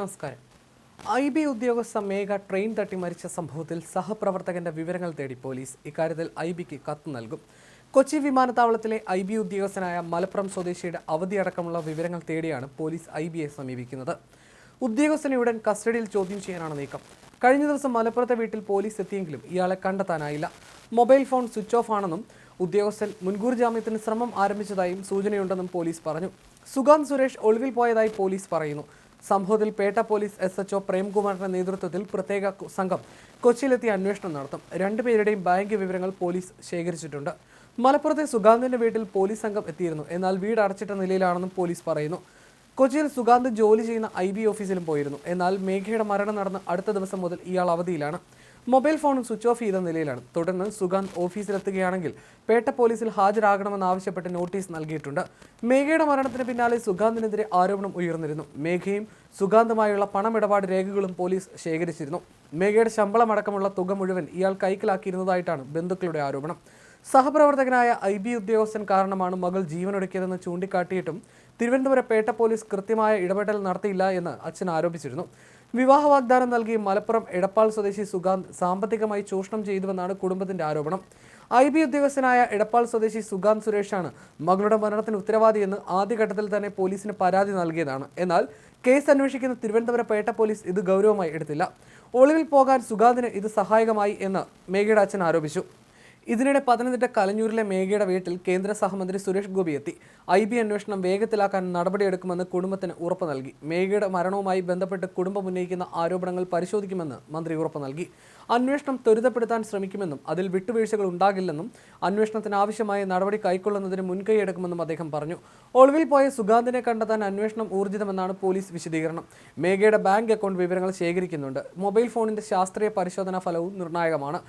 നമസ്കാരം. I B ഉദ്യോഗസ്ഥ മേഘ train തട്ടി മരിച്ച സംഭവത്തിൽ സഹപ്രവർത്തകന്റെ വിവരങ്ങൾ തേടി പോലീസ് ഇക്കാര്യത്തിൽ ഐ ബിക്ക് കത്ത് നൽകും. കൊച്ചി വിമാനത്താവളത്തിലെ ഐ ബി ഉദ്യോഗസ്ഥനായ മലപ്പുറം സ്വദേശിയുടെ അവധി അടക്കമുള്ള വിവരങ്ങൾ തേടിയാണ് പോലീസ് ഐ ബിയെ സമീപിക്കുന്നത്. ഉദ്യോഗസ്ഥനെ ഉടൻ കസ്റ്റഡിയിൽ ചോദ്യം ചെയ്യാനാണ് നീക്കം. കഴിഞ്ഞ ദിവസം മലപ്പുറത്തെ വീട്ടിൽ പോലീസ് എത്തിയെങ്കിലും ഇയാളെ കണ്ടെത്താനായില്ല. മൊബൈൽ ഫോൺ സ്വിച്ച് ഓഫ് ആണെന്നും ഉദ്യോഗസ്ഥൻ മുൻകൂർ ജാമ്യത്തിന് ശ്രമം ആരംഭിച്ചതായും സൂചനയുണ്ടെന്നും പോലീസ് പറഞ്ഞു. സുഗാന്ത് സുരേഷ് ഒളിവിൽ പോയതായി പോലീസ് പറയുന്നു. സംഭവത്തിൽ പേട്ട പോലീസ് എസ് എച്ച്ഒ പ്രേംകുമാറിന്റെ നേതൃത്വത്തിൽ പ്രത്യേക സംഘം കൊച്ചിയിലെത്തി അന്വേഷണം നടത്തും. രണ്ടുപേരുടെയും ബാങ്ക് വിവരങ്ങൾ പോലീസ് ശേഖരിച്ചിട്ടുണ്ട്. മലപ്പുറത്തെ സുഗാന്തിന്റെ വീട്ടിൽ പോലീസ് സംഘം എത്തിയിരുന്നു. എന്നാൽ വീട് അടച്ചിട്ട നിലയിലാണെന്നും പോലീസ് പറയുന്നു. കൊച്ചിയിൽ സുഗാന്ത് ജോലി ചെയ്യുന്ന ഐ ബി ഓഫീസിലും പോയിരുന്നു. എന്നാൽ മേഘയുടെ മരണം നടന്ന് അടുത്ത ദിവസം മുതൽ ഇയാൾ അവധിയിലാണ്. മൊബൈൽ ഫോണും സ്വിച്ച് ഓഫ് ചെയ്ത നിലയിലാണ്. തുടർന്ന് സുഗാന്ത് ഓഫീസിലെത്തുകയാണെങ്കിൽ പേട്ട പോലീസിൽ ഹാജരാകണമെന്നാവശ്യപ്പെട്ട് നോട്ടീസ് നൽകിയിട്ടുണ്ട്. മേഘയുടെ മരണത്തിന് പിന്നാലെ സുഗാന്തിനെതിരെ ആരോപണം ഉയർന്നിരുന്നു. മേഘയും സുഗാന്തുമായുള്ള പണമിടപാട് രേഖകളും പോലീസ് ശേഖരിച്ചിരുന്നു. മേഘയുടെ ശമ്പളമടക്കമുള്ള തുക മുഴുവൻ ഇയാൾ കൈക്കലാക്കിയിരുന്നതായിട്ടാണ് ബന്ധുക്കളുടെ ആരോപണം. സഹപ്രവർത്തകനായ ഐ ബി ഉദ്യോഗസ്ഥൻ കാരണമാണ് മകൾ ജീവനൊടുക്കിയതെന്ന് ചൂണ്ടിക്കാട്ടിയിട്ടും തിരുവനന്തപുരം പേട്ട പോലീസ് കൃത്യമായ ഇടപെടൽ നടത്തിയില്ല എന്ന് അച്ഛൻ ആരോപിച്ചിരുന്നു. വിവാഹ വാഗ്ദാനം നൽകി മലപ്പുറം എടപ്പാൾ സ്വദേശി സുഗാന്ത് സാമ്പത്തികമായി ചൂഷണം ചെയ്തുവെന്നാണ് കുടുംബത്തിന്റെ ആരോപണം. ഐ ബി ഉദ്യോഗസ്ഥനായ എടപ്പാൾ സ്വദേശി സുഗാന്ത് സുരേഷാണ് മകളുടെ മരണത്തിന് ഉത്തരവാദിയെന്ന് ആദ്യഘട്ടത്തിൽ തന്നെ പോലീസിന് പരാതി നൽകിയതാണ്. എന്നാൽ കേസ് അന്വേഷിക്കുന്ന തിരുവനന്തപുരം പേട്ട പോലീസ് ഇത് ഗൗരവമായി എടുത്തില്ല. ഒളിവിൽ പോകാൻ സുഗാന്തിന് ഇത് സഹായകമായി എന്ന് മേഘയുടെ അച്ഛൻ ആരോപിച്ചു. ഇതിനിടെ പത്തനംതിട്ട കലഞ്ഞൂരിലെ മേഘയുടെ വീട്ടിൽ കേന്ദ്ര സഹമന്ത്രി സുരേഷ് ഗോപി എത്തി. ഐ ബി അന്വേഷണം വേഗത്തിലാക്കാൻ നടപടിയെടുക്കുമെന്ന് കുടുംബത്തിന് ഉറപ്പ് നൽകി. മേഘയുടെ മരണവുമായി ബന്ധപ്പെട്ട് കുടുംബം ഉന്നയിക്കുന്ന ആരോപണങ്ങൾ പരിശോധിക്കുമെന്ന് മന്ത്രി ഉറപ്പ് നൽകി. അന്വേഷണം ത്വരിതപ്പെടുത്താൻ ശ്രമിക്കുമെന്നും അതിൽ വിട്ടുവീഴ്ചകൾ ഉണ്ടാകില്ലെന്നും അന്വേഷണത്തിന് ആവശ്യമായ നടപടി കൈക്കൊള്ളുന്നതിന് മുൻകൈയെടുക്കുമെന്നും അദ്ദേഹം പറഞ്ഞു. ഒളിവിൽ പോയ സുഗാന്തിനെ കണ്ടെത്താൻ അന്വേഷണം ഊർജിതമെന്നാണ് പോലീസ് വിശദീകരണം. മേഘയുടെ ബാങ്ക് അക്കൗണ്ട് വിവരങ്ങൾ ശേഖരിക്കുന്നുണ്ട്. മൊബൈൽ ഫോണിന്റെ ശാസ്ത്രീയ പരിശോധനാ ഫലവും നിർണായകമാണ്.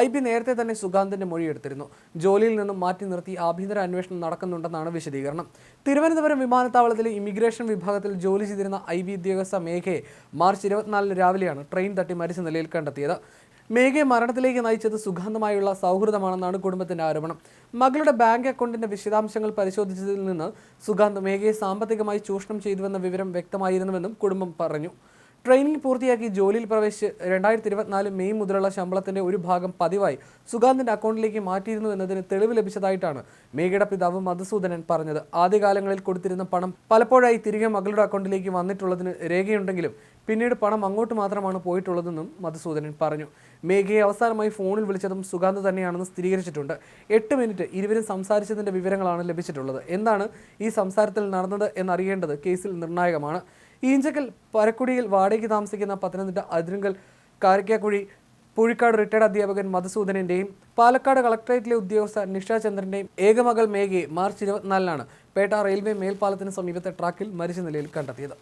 ഐ ബി നേരത്തെ തന്നെ സുഗാന്തിന്റെ മൊഴിയെടുത്തിരുന്നു. ജോലിയിൽ നിന്നും മാറ്റി നിർത്തി ആഭ്യന്തര അന്വേഷണം നടക്കുന്നുണ്ടെന്നാണ് വിശദീകരണം. തിരുവനന്തപുരം വിമാനത്താവളത്തിലെ ഇമിഗ്രേഷൻ വിഭാഗത്തിൽ ജോലി ചെയ്തിരുന്ന ഐ ബി ഉദ്യോഗസ്ഥ മേഘയെ മാർച്ച് ഇരുപത്തിനാലിന് രാവിലെയാണ് ട്രെയിൻ തട്ടി മരിച്ച നിലയിൽ കണ്ടെത്തിയത്. മേഘയെ മരണത്തിലേക്ക് നയിച്ചത് സുഗാന്തമായുള്ള സൗഹൃദമാണെന്നാണ് കുടുംബത്തിന്റെ ആരോപണം. മകളുടെ ബാങ്ക് അക്കൗണ്ടിന്റെ വിശദാംശങ്ങൾ പരിശോധിച്ചതിൽ നിന്ന് സുഗാന്ത് മേഘയെ സാമ്പത്തികമായി ചൂഷണം ചെയ്തുവെന്ന വിവരം വ്യക്തമായിരുന്നുവെന്നും കുടുംബം പറഞ്ഞു. ട്രെയിനിങ് പൂർത്തിയാക്കി ജോലിയിൽ പ്രവേശിച്ച് രണ്ടായിരത്തി ഇരുപത്തിനാല് മെയ് മുതലുള്ള ശമ്പളത്തിന്റെ ഒരു ഭാഗം പതിവായി സുഗാന്തിന്റെ അക്കൗണ്ടിലേക്ക് മാറ്റിയിരുന്നു എന്നതിന് തെളിവ് ലഭിച്ചതായിട്ടാണ് മേഘയുടെ പിതാവ് മധുസൂദനൻ പറഞ്ഞത്. ആദ്യകാലങ്ങളിൽ കൊടുത്തിരുന്ന പണം പലപ്പോഴായി തിരികെ മകളുടെ അക്കൗണ്ടിലേക്ക് വന്നിട്ടുള്ളതിന് രേഖയുണ്ടെങ്കിലും പിന്നീട് പണം അങ്ങോട്ട് മാത്രമാണ് പോയിട്ടുള്ളതെന്നും മധുസൂദനൻ പറഞ്ഞു. മേഘയെ അവസാനമായി ഫോണിൽ വിളിച്ചതും സുഗാന്ത് തന്നെയാണെന്ന് സ്ഥിരീകരിച്ചിട്ടുണ്ട്. എട്ട് മിനിറ്റ് ഇരുവരും സംസാരിച്ചതിന്റെ വിവരങ്ങളാണ് ലഭിച്ചിട്ടുള്ളത്. എന്താണ് ഈ സംസാരത്തിൽ നടന്നത് എന്നറിയേണ്ടത് കേസിൽ നിർണായകമാണ്. ഈഞ്ചക്കൽ പരക്കുടിയിൽ വാടകയ്ക്ക് താമസിക്കുന്ന പത്തനംതിട്ട അതിരുങ്കൽ കാരക്കാക്കുഴി പുഴിക്കാട് റിട്ടയർഡ് അധ്യാപകൻ മധുസൂദനന്റെയും പാലക്കാട് കളക്ടറേറ്റിലെ ഉദ്യോഗസ്ഥ നിഷ ചന്ദ്രന്റെയും ഏകമകൾ മേഘയെ മാർച്ച് ഇരുപത്തിനാലിനാണ് പേട്ട റെയിൽവേ മേൽപ്പാലത്തിന് സമീപത്തെ ട്രാക്കിൽ മരിച്ച നിലയിൽ കണ്ടെത്തിയത്.